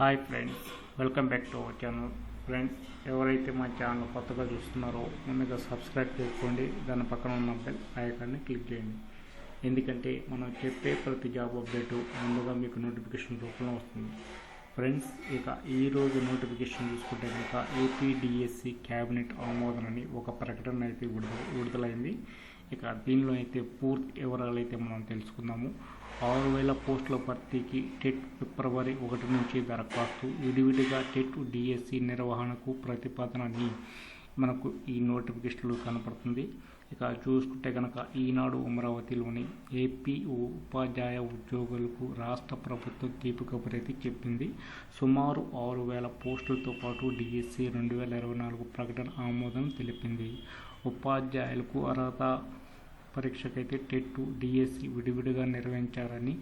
Hi friends welcome back to our channel friends ఎవరైతే మా channel కొత్తగా చూస్తున్నారో ముందుగా సబ్స్క్రైబ్ చేసుకోండి. దాని పక్కన ఉన్న బెల్ ఐకాన్ని క్లిక్ చేయండి. ఎందుకంటే మనం చెప్పే ప్రతి జాబ్ అప్డేటు ముందుగా మీకు నోటిఫికేషన్ రూపంలో వస్తుంది. ఫ్రెండ్స్ ఇక ఈరోజు నోటిఫికేషన్ చూసుకుంటే కనుక ఏపీడిఎస్సి క్యాబినెట్ ఆమోదనని ఒక ప్రకటన అయితే విడుదల విడుదలైంది. ఇక దీనిలో అయితే పూర్తి వివరాలు అయితే మనం తెలుసుకుందాము. ఆరు వేల పోస్టుల భర్తీకి టెట్ ఫిబ్రవరి ఒకటి నుంచి దరఖాస్తు. విడివిడిగా టెట్ డిఎస్సి నిర్వహణకు ప్రతిపాదనని మనకు ఈ నోటిఫికేషన్లో కనపడుతుంది. ఇక చూసుకుంటే కనుక ఈనాడు అమరావతిలోని ఏపీ ఉపాధ్యాయ ఉద్యోగులకు రాష్ట్ర ప్రభుత్వం తీపి కబురైతే చెప్పింది. సుమారు ఆరు వేల పోస్టులతో పాటు డిఎస్సి రెండు వేల ఇరవై నాలుగు ప్రకటన ఆమోదం తెలిపింది. ఉపాధ్యాయులకు అర్హత పరీక్షకైతే టెట్ డిఎస్సి విడివిడిగా నిర్వహించాలని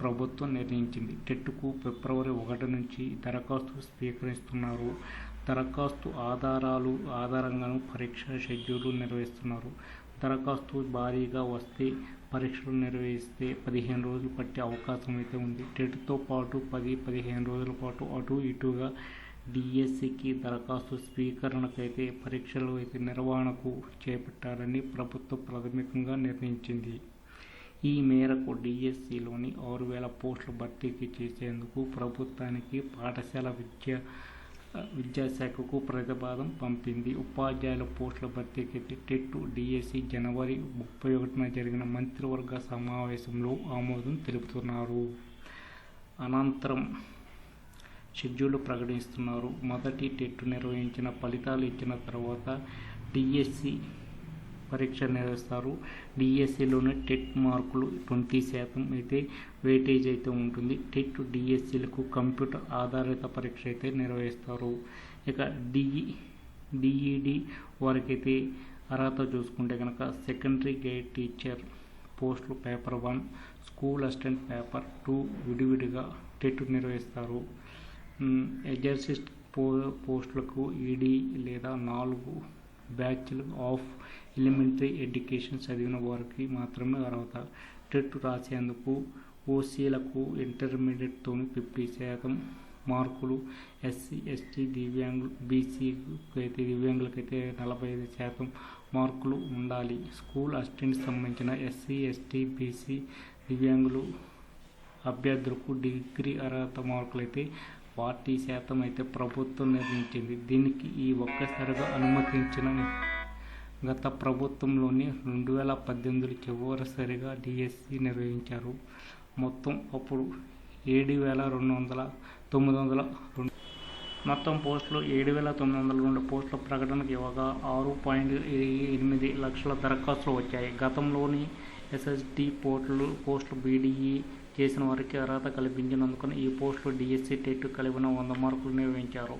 ప్రభుత్వం నిర్ణయించింది. టెట్కు ఫిబ్రవరి ఒకటి నుంచి దరఖాస్తు స్వీకరిస్తున్నారు. దరఖాస్తు ఆధారాలు ఆధారంగాను పరీక్ష షెడ్యూల్ నిర్వహిస్తున్నారు. దరఖాస్తు భారీగా వస్తే పరీక్షలు నిర్వహిస్తే పదిహేను రోజులు పట్టే అవకాశం అయితే ఉంది. టెట్తో పాటు పది పదిహేను రోజుల పాటు అటు ఇటుగా డిఎస్సికి దరఖాస్తు స్వీకరణకైతే పరీక్షలు అయితే నిర్వహణకు చేపట్టాలని ప్రభుత్వం ప్రాథమికంగా నిర్ణయించింది. ఈ మేరకు డిఎస్సిలోని ఆరు వేల పోస్టుల భర్తీకి చేసేందుకు ప్రభుత్వానికి పాఠశాల విద్య విద్యాశాఖకు ప్రతిపాదం పంపింది. ఉపాధ్యాయుల పోస్టుల భర్తీకి టెట్ డిఎస్సి జనవరి ముప్పై ఒకటిన జరిగిన మంత్రివర్గ సమావేశంలో ఆమోదం తెలుపుతున్నారు. అనంతరం షెడ్యూల్ ప్రకటిస్తున్నారు. మొదటి టెట్ నిర్వహించిన ఫలితాలు ఇచ్చిన తర్వాత డిఎస్సి పరీక్ష నిర్వహిస్తారు. డిఎస్సిలోనే టెట్ మార్కులు ట్వంటీ శాతం అయితే వెయిటేజ్ అయితే ఉంటుంది. టెట్ డిఎస్సిలకు కంప్యూటర్ ఆధారిత పరీక్ష అయితే నిర్వహిస్తారు. ఇక డిఈ డిఈడి వారికైతే అర్హత చూసుకుంటే కనుక సెకండరీ గైడ్ టీచర్ పోస్టులు paper one school assistant paper two విడివిడిగా టెట్ నిర్వహిస్తారు. ఎగ్జర్సిస్ట్ పో పోస్టులకు ఈడీ లేదా నాలుగు బ్యాచ్లు ఆఫ్ ఎలిమెంటరీ ఎడ్యుకేషన్ చదివిన వారికి మాత్రమే అర్హత. టెట్ రాసేందుకు ఓసీలకు ఇంటర్మీడియట్తో ఫిఫ్టీ శాతం మార్కులు. ఎస్సీ ఎస్టీ దివ్యాంగులు బీసీకి అయితే దివ్యాంగులకైతే నలభై ఐదు శాతం మార్కులు ఉండాలి. స్కూల్ అసిస్టెంట్ సంబంధించిన ఎస్సీ ఎస్టీ బీసీ దివ్యాంగులు అభ్యర్థులకు డిగ్రీ అర్హత మార్కులు అయితే ఫార్టీ శాతం అయితే ప్రభుత్వం నిర్ణయించింది. దీనికి ఈ ఒక్కసారిగా అనుమతించిన గత ప్రభుత్వంలోని రెండు వేల పద్దెనిమిది చివరిసరిగా డిఎస్సి నిర్వహించారు. మొత్తం అప్పుడు ఏడు వేల రెండు వందల తొమ్మిది వందల రెండు మొత్తం పోస్టులు ఏడు వేల తొమ్మిది వందల రెండు పోస్టుల ప్రకటనకు ఇవ్వగా ఆరు పాయింట్ ఎనిమిది లక్షల దరఖాస్తులు వచ్చాయి. గతంలోని ఎస్ఎస్డి పోర్టులు పోస్టులు బీడీఈ చేసిన వారికి అర్హత కల్పించినందుకు ఈ పోస్టులు డిఎస్సి టెట్ కలిపిన వంద మార్కులు నిర్వహించారు.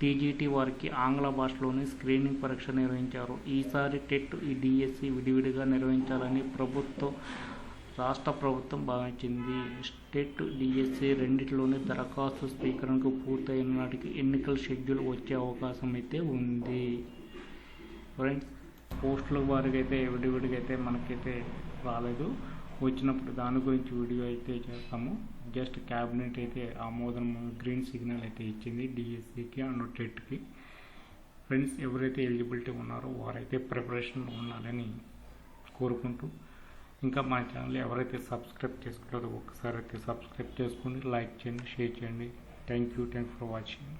టీజీటీ వారికి ఆంగ్ల భాషలోని స్క్రీనింగ్ పరీక్ష నిర్వహించారు. ఈసారి టెట్ ఈ డిఎస్సి విడివిడిగా నిర్వహించాలని ప్రభుత్వం రాష్ట్ర ప్రభుత్వం భావించింది. స్టేట్ డిఎస్సి రెండిటిలోని దరఖాస్తు స్వీకరణకు పూర్తయిన నాటికి ఎన్నికల షెడ్యూల్ వచ్చే అవకాశం అయితే ఉంది. ఫ్రెండ్స్ పోస్టుల వారికి అయితే విడివిడిగా అయితే మనకైతే రాలేదు. వచ్చినప్పుడు దాని గురించి వీడియో అయితే చేస్తాము. జస్ట్ క్యాబినెట్ అయితే ఆమోదం గ్రీన్ సిగ్నల్ అయితే ఇచ్చింది డిఎస్సికి అండ్ టెట్కి. ఫ్రెండ్స్ ఎవరైతే ఎలిజిబిలిటీ ఉన్నారో వారైతే ప్రిపరేషన్ ఉండాలని కోరుకుంటూ ఇంకా మా ఛానల్ ఎవరైతే సబ్స్క్రైబ్ చేసుకోలేదో ఒకసారి అయితే సబ్స్క్రైబ్ చేసుకోండి లైక్ చేయండి షేర్ చేయండి. Thank you thank for watching.